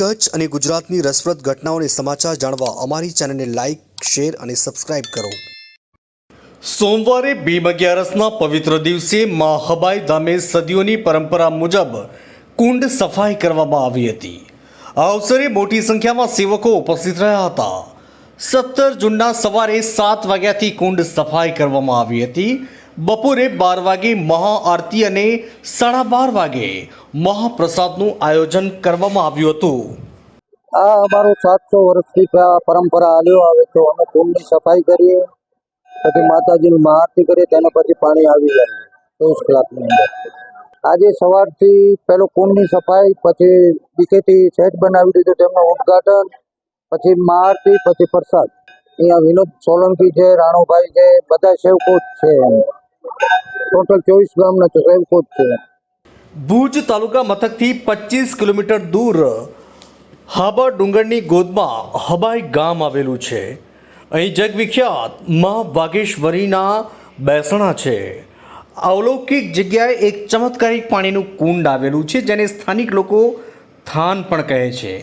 કચ્છ અને ગુજરાતની રસપ્રદ ઘટનાઓને સમાચાર જાણવા અમારી ચેનલને લાઇક શેર અને સબસ્ક્રાઇબ કરો. સોમવારે ભીમ અગિયારસના પવિત્ર દિવસે મા હબાઈ ધામે સદીઓની પરંપરા મુજબ કુંડ સફાઈ કરવામાં આવી હતી. આ અવસરે મોટી સંખ્યામાં સેવકો ઉપસ્થિત રહ્યા હતા. સત્તર જૂનના સવારે સાત વાગ્યાથી કુંડ સફાઈ કરવામાં આવી હતી. બપોરે બાર વાગે મહાઆરતી અને સાડા બાર વાગે મહાપ્રસાદનું આયોજન કરવામાં આવ્યું હતું. આ અમારો સાતસો વર્ષથી પરંપરા આવ્યો આવે તો અમે કુંડની સફાઈ કરીએ, પછી માતાજીની મહાઆરતી કરીએ, તેના પછી પાણી આવી જાય ચોવીસ કલાકની અંદર. આજે સવારથી પેલો કુંડની સફાઈ, પછી નીચેથી સેટ બનાવી દીધું, તેમનું ઉદઘાટન, પછી મહાઆરતી, પછી પ્રસાદ. અહીંયા વિનોદ સોલંકી છે, રાણુભાઈ છે, બધા સેવકો જ છે ટોટલ ચોવીસ ગામના સેવકો છે. ભુજ તાલુકા મથકથી પચીસ કિલોમીટર દૂર હાબા ડુંગરની ગોદમાં હબાઈ ગામ આવેલું છે. અહીં જગવિખ્યાત મા વાઘેશ્વરીના બેસણા છે. અવલૌકિક જગ્યાએ એક ચમત્કારિક પાણીનું કુંડ આવેલું છે, જેને સ્થાનિક લોકો થાન પણ કહે છે.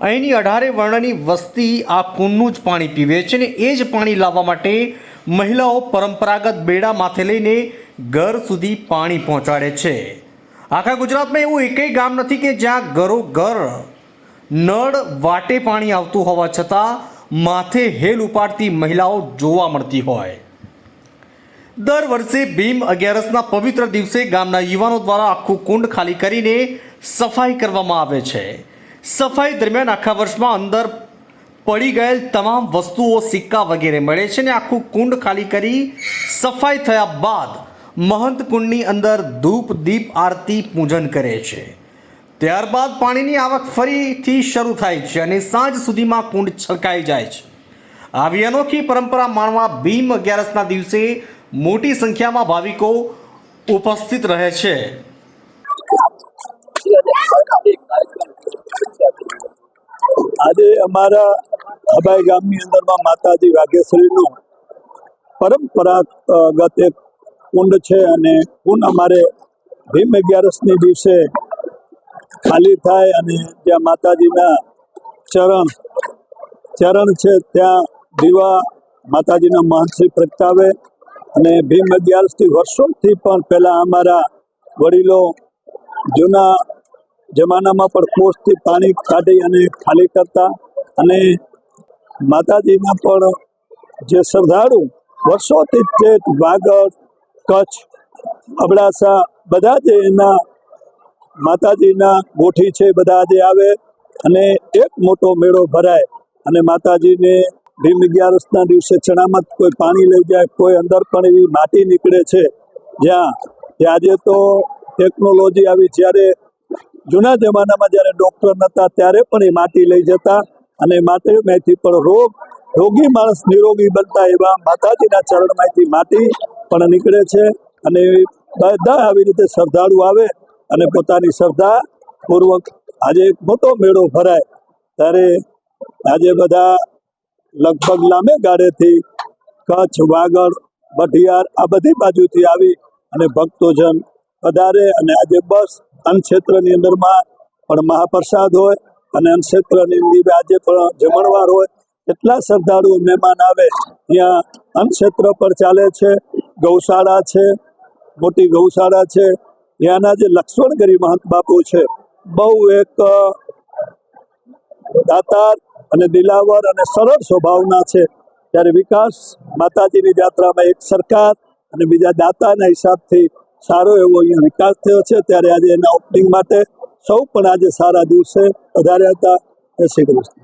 અહીંની અઢારે વર્ણની વસ્તી આ કુંડનું જ પાણી પીવે છે ને એ જ પાણી લાવવા માટે મહિલાઓ પરંપરાગત બેડા માથે લઈને ઘર સુધી પાણી પહોંચાડે છે. આખા ગુજરાતમાં એવું એકેય ગામ નથી કે જ્યાં ઘરો ઘર નળ, વાટે પાણી આવતું હોવા છતાં માથે હેલ ઉપાડતી મહિલાઓ જોવા મળતી હોય. દર વર્ષે ભીમ અગિયારસના પવિત્ર દિવસે ગામના યુવાનો દ્વારા આખું કુંડ ખાલી કરીને સફાઈ કરવામાં આવે છે. સફાઈ દરમિયાન આખા વર્ષમાં અંદર પડી ગયેલ તમામ વસ્તુઓ સિક્કા વગેરે મળે છે ને આખું કુંડ ખાલી કરી સફાઈ થયા બાદ મહંત કુંડની અંદર ધૂપ, દીપ, આરતી, પૂજન કરે છે. ત્યારબાદ પાણીની આવક ફરીથી શરૂ થાય છે અને સાંજ સુધીમાં કુંડ છલકાઈ જાય છે. આવી અનોખી પરંપરા માણવા ભીમ અગિયારસના દિવસે મોટી સંખ્યામાં ભાવિકો ઉપસ્થિત રહે છે. આજે અમારા હબાઈ ગામની અંદરમાં માતાજી વાઘેશ્વરીનું પરંપરાગત એક કુંડ છે અને કુંડ અમારે ભીમ અગિયારસની દિવસે ખાલી થાય અને જ્યાં માતાજીના ચરણ ચરણ છે ત્યાં દીવા માતાજીના મહંતશ્રી પ્રગટાવે અને ભીમ અગિયારસથી વર્ષોથી પણ પહેલાં અમારા વડીલો જૂના જમાનામાં પણ કોષથી પાણી કાઢી અને ખાલી કરતા અને માતાજીના પણ જે શ્રદ્ધાળુ વર્ષોથી તે વાગડ, કચ્છ, અબડાસા, બધા જે એના માતાજીના ગોઠી છે, બધા જે આવે અને એક મોટો મેળો ભરાય અને માતાજીને ભીમ અગિયારસના દિવસે ચણામાં કોઈ પાણી લઈ જાય, કોઈ અંદર પણ એવી માટી નીકળે છે. જ્યાં કે આજે તો ટેકનોલોજી આવી, જ્યારે જૂના જમાનામાં જ્યારે ડૉક્ટર નહોતા ત્યારે પણ એ માટી લઈ જતા અને માટીમાંથી પણ રોગ, રોગી માણસ નિરોગી બનતા એવા માતાજીના ચરણમાંથી માટી પણ નીકળે છે અને બધા આવી રીતે શ્રદ્ધાળુ આવે અને પોતાની શ્રદ્ધા પૂર્વક આજે એક મોટો મેળો ભરાય. ત્યારે આજે બધા લગભગ લાંબે ગાળેથી કચ્છ, વાગડ બઢિયાર આ બધી બાજુથી આવી અને ભક્તોજન વધારે અને આજે બસ અન્નક્ષેત્રની અંદરમાં પણ મહાપ્રસાદ હોય અને અન્નક્ષેત્રની અંદર આજે પણ જમણવાર હોય એટલા શ્રદ્ધાળુ મહેમાન આવે. ત્યાં અન્નક્ષેત્ર પર ચાલે છે, ગૌશાળા છે, મોટી ગૌશાળા છે. ત્યાંના જે લક્ષ્મણગરી મહંત બાપુ છે, બહુ એક દાતાર અને દિલાવર અને સરળ સ્વભાવના છે. ત્યારે વિકાસ માતાજીની જાત્રામાં એક સરકાર અને બીજા દાતાના હિસાબથી સારો એવો અહીંયા વિકાસ થયો છે. ત્યારે આજે એના ઓપનિંગ માટે સૌ પણ આજે સારા દિવસે વધાર્યા હતા. જય શ્રી કૃષ્ણ.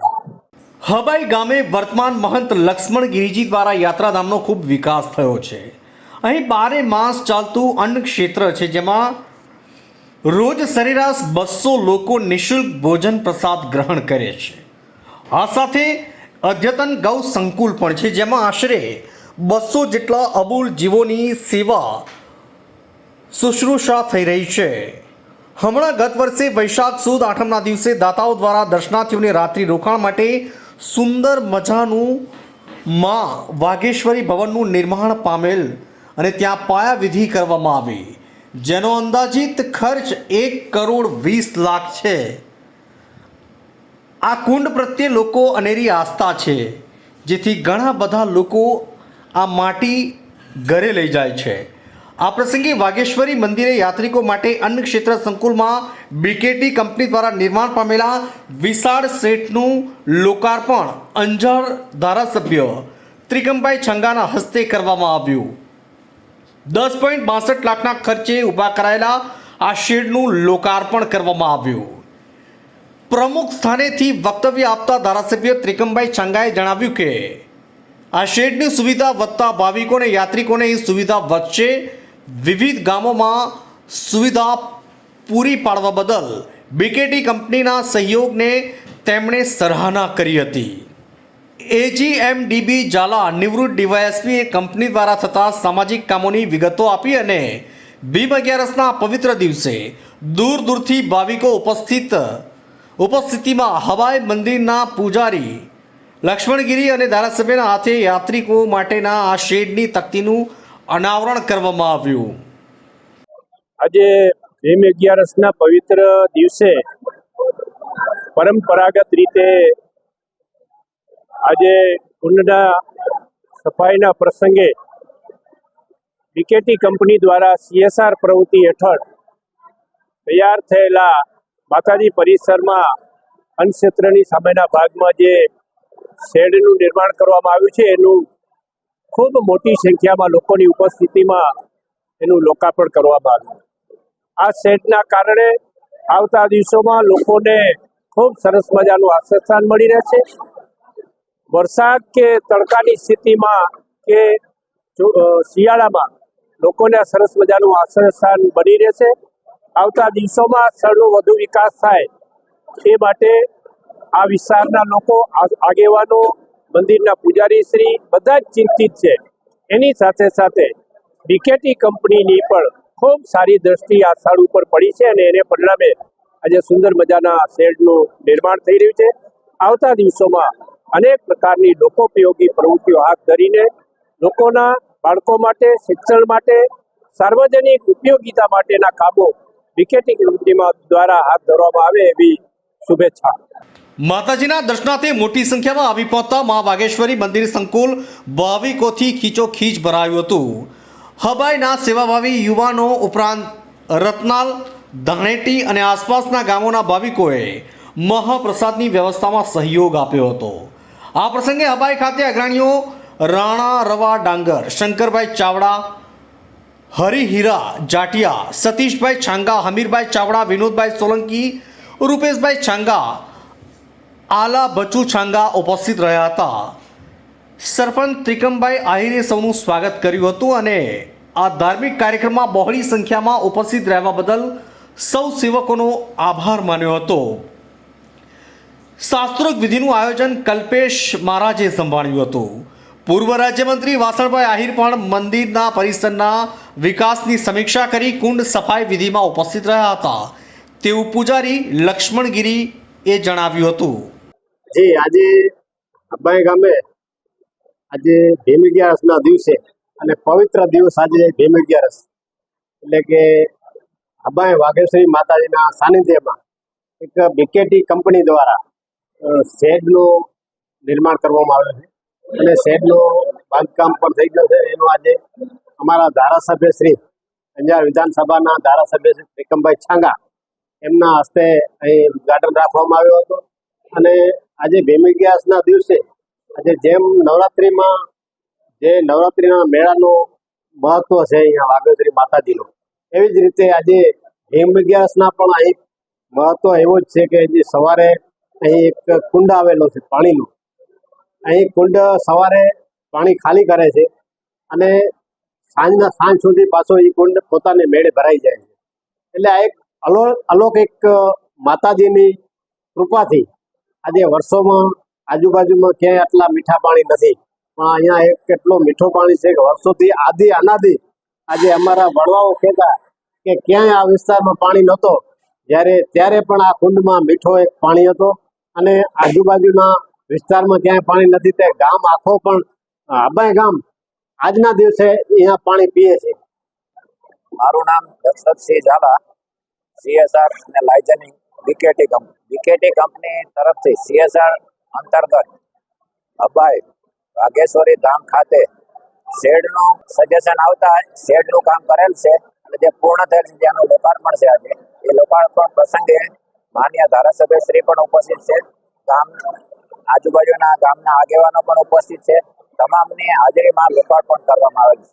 હબાઈ ગામે વર્તમાન મહંત લક્ષ્મણ ગિરિજી દ્વારા યાત્રાધામનો ખૂબ વિકાસ થયો છે. અહીં બારે માસ ચાલતું અન્ન ક્ષેત્ર છે, જેમાં રોજ સરેરાશ બસો લોકો નિઃશુલ્ક ભોજન પ્રસાદ ગ્રહણ કરે છે. આ સાથે અદ્યતન ગૌ સંકુલ પણ છે, જેમાં આશરે બસો જેટલા અબૂલ જીવોની સેવા શુશ્રુષા થઈ રહી છે. હમણાં ગત વર્ષે વૈશાખ સુદ આઠમના દિવસે દાતાઓ દ્વારા દર્શનાર્થીઓને રાત્રિ રોકાણ માટે સુંદર મજાનું માં વાઘેશ્વરી ભવનનું નિર્માણ પામેલ અને ત્યાં પાયાવિધિ કરવામાં આવી. જેનો અંદાજિત ખર્ચ એક કરોડ વીસ લાખ છે. આ કુંડ પ્રત્યે લોકો અનેરી આસ્થા છે, જેથી ઘણા બધા લોકો આ માટી ઘરે લઈ જાય છે. આ પ્રસંગે વાગેશ્વરી મંદિરે યાત્રિકો માટે અન્ન ક્ષેત્ર સંકુલમાં બીકેટી કંપની દ્વારા નિર્માણ પામેલા વિશાળ સેટનું લોકાર્પણ અંજાર ધારાસભ્ય ત્રિકમભાઈ છંગાના હસ્તે કરવામાં આવ્યું. દસ પોઈન્ટ બાસઠ લાખના ખર્ચે ઊભા કરાયેલા આ શેડનું લોકાર્પણ કરવામાં આવ્યું. પ્રમુખ સ્થાનેથી વક્તવ્ય આપતા ધારાસભ્ય ત્રિકમભાઈ છંગાએ જણાવ્યું કે, આ શેડની સુવિધા વધતા ભાવિકોને, યાત્રિકોને એ સુવિધા વધશે વિવિધ ગામોમાં સુવિધા પૂરી પાડવા બદલ બીકેટી કંપનીના સહયોગને તેમણે સરાહના કરી હતી. એજીએમડીબી ઝાલા નિવૃત્ત ડીવાયએસપીએ કંપની દ્વારા થતા સામાજિક કામોની વિગતો આપી અને ભીમ અગિયારસના પવિત્ર દિવસે દૂર દૂરથી ભાવિકો ઉપસ્થિત, ઉપસ્થિતિમાં હવાઈ મંદિરના પૂજારી, લક્ષ્મણગીરી અને ધારાસભ્યના હાથે યાત્રિકો માટેના આ શેડની તકતીનું અનાવરણ કરવામાં આવ્યું. આજે ભીમ અગિયારસના પવિત્ર દિવસે પરંપરાગત રીતે આજે કુંડના સફાઈના પ્રસંગે બીકેટી કંપની દ્વારા સીએસઆર પ્રવૃત્તિ હેઠળ તૈયાર થયેલા માતાજી પરિસરમાં અન્નક્ષેત્રની સામેના ભાગમાં જે શેડનું નિર્માણ કરવામાં આવ્યું છે, એનું ખૂબ મોટી સંખ્યામાં લોકોની ઉપસ્થિતિમાં એનું લોકાર્પણ કરવામાં આવ્યું. આ શેડના કારણે આવતા દિવસોમાં લોકોને ખૂબ સરસ મજાનું આશ્રયસ્થાન મળી રહેશે. વરસાદ કે તડકાની સ્થિતિમાં કે શિયાળામાં લોકોને સરસ મજાનું આશ્રયસ્થાન બની રહેશે. આવતા દિવસોમાં સ્થળનો વધુ વિકાસ થાય એ માટે આ વિસ્તારના લોકો આગેવાનો મંદિરના પૂજારી શ્રી બધા જ ચિંતિત છે. એની સાથે સાથે બીકેટી કંપનીની પણ ખૂબ સારી દ્રષ્ટિ આ સ્થળ ઉપર પડી છે અને એને પરિણામે આજે સુંદર મજાના શેડનું નિર્માણ થઈ રહ્યું છે. આવતા દિવસોમાં અનેક પ્રકારની લોકોપયોગી પ્રવૃત્તિઓ હાથ ધરીને લોકોના બાળકો માટે, શિક્ષણ માટે, સાર્વજનિક ઉપયોગિતા માટેના કામો વિકેટી કંપનીમાં દ્વારા હાથ ધરવામાં આવે એવી શુભેચ્છા. માતાજીના દર્શનાર્થે મોટી સંખ્યામાં આવી પહોંચતા મા વાઘેશ્વરી મંદિર સંકુલ ભાવિકોથી ખીચોખીચ ભરાયું હતું. હબાઈના સેવાભાવી યુવાનો ઉપરાંત રત્નાલ ધાણેટી અને આસપાસના ગામોના ભાવિકોએ મહાપ્રસાદની વ્યવસ્થામાં સહયોગ આપ્યો હતો. આ પ્રસંગે હબાઈ ખાતે અગ્રણીઓ રાણા રવા ડાંગર, શંકરભાઈ ચાવડા, હરિહીરા જાટિયા, સતીશભાઈ છાંગા, હમીરભાઈ ચાવડા, વિનોદભાઈ સોલંકી, રૂપેશભાઈ છાંગા આલા બચુ છાંગા ઉપસ્થિત રહ્યા હતા. સરપંચ ત્રિકમભાઈ આહિરે સૌનું સ્વાગત કર્યું હતું અને આ ધાર્મિક કાર્યક્રમમાં બહોળી સંખ્યામાં ઉપસ્થિત રહેવા બદલ સૌ સેવકોનો આભાર માન્યો હતો. શાસ્ત્રોક્ત વિધિનું આયોજન કલ્પેશ મહારાજે સંભાળ્યું હતું. પૂર્વ રાજ્યમંત્રી વાસણભાઈ આહિર પણ મંદિરના પરિસરના વિકાસની સમીક્ષા કરી કુંડ સફાઈ વિધિમાં ઉપસ્થિત રહ્યા હતા. તેવું પૂજારી લક્ષ્મણગીરી એ જણાવ્યું હતું. જી આજે અબ્બાઈ ગામે, આજે ભીમ અગિયારસના દિવસે અને પવિત્ર દિવસ આજે ભીમ અગિયારસ એટલે કે અબ્બાઈ વાઘેશ્વરી માતાજીના સાનિધ્યમાં એક બીકેટી કંપની દ્વારા શેડનું નિર્માણ કરવામાં આવ્યું છે. અને શેડનું બાંધકામ પણ થઈ ગયું છે. એનું આજે અમારા ધારાસભ્ય શ્રી અંજાર વિધાનસભાના ધારાસભ્ય શ્રી ત્રિકમભાઈ છાંગા એમના હસ્તે અહીં ઉદઘાટન રાખવામાં આવ્યું હતું. અને આજે ભીમ ગ્યાસના દિવસે આજે જેમ નવરાત્રિમાં જે નવરાત્રિના મેળાનું મહત્વ છે અહીંયા વાઘેશ્વરી માતાજીનું, એવી જ રીતે આજે ભીમ પણ અહીં મહત્વ એવો જ છે કે જે સવારે અહીં એક કુંડ આવેલો છે પાણીનું. અહીં કુંડ સવારે પાણી ખાલી કરે છે અને સાંજના સાંજ સુધી પાછો એ કુંડ પોતાને મેળે ભરાઈ જાય છે. એટલે આ એક અલો અલૌકિક માતાજીની કૃપાથી આજે વર્ષોમાં આજુબાજુમાં ક્યાંય આટલા મીઠા પાણી નથી. પણ અહીંયા એક કેટલો મીઠો પાણી છે કે વર્ષોથી આદિ અનાદિ આજે અમારા વડવાઓ કહેતા કે ક્યાંય આ વિસ્તારમાં પાણી નહોતો. જ્યારે, ત્યારે પણ આ કુંડમાં મીઠો એક પાણી હતો અને આજુબાજુના વિસ્તારમાં ક્યાંય પાણી નથી. તે ગામ આખો પણ અબાય ગામ, આજના દિવસે અહીંયા પાણી પીએ છે. મારું નામ દશરથસિંહ ઝાલા સીએસઆર અને liaisoning BKT company BKT company તરફથી સીએસઆર અંતર્ગત અબાઈ વાઘેશ્વરી ધામ ખાતે શેડનું સજેશન આવતા શેડનું કામ કરેલ છે અને જે પૂર્ણ થયેલ છે જેનું લોકાર્પણ છે આજે. એ લોકાર્પણ પ્રસંગે માન્ય ધારાસભ્ય શ્રી પણ ઉપસ્થિત છે. ગામ આજુબાજુના ગામના આગેવાનો પણ ઉપસ્થિત છે. તમામની હાજરીમાં લોકાર્પણ કરવામાં આવેલ છે.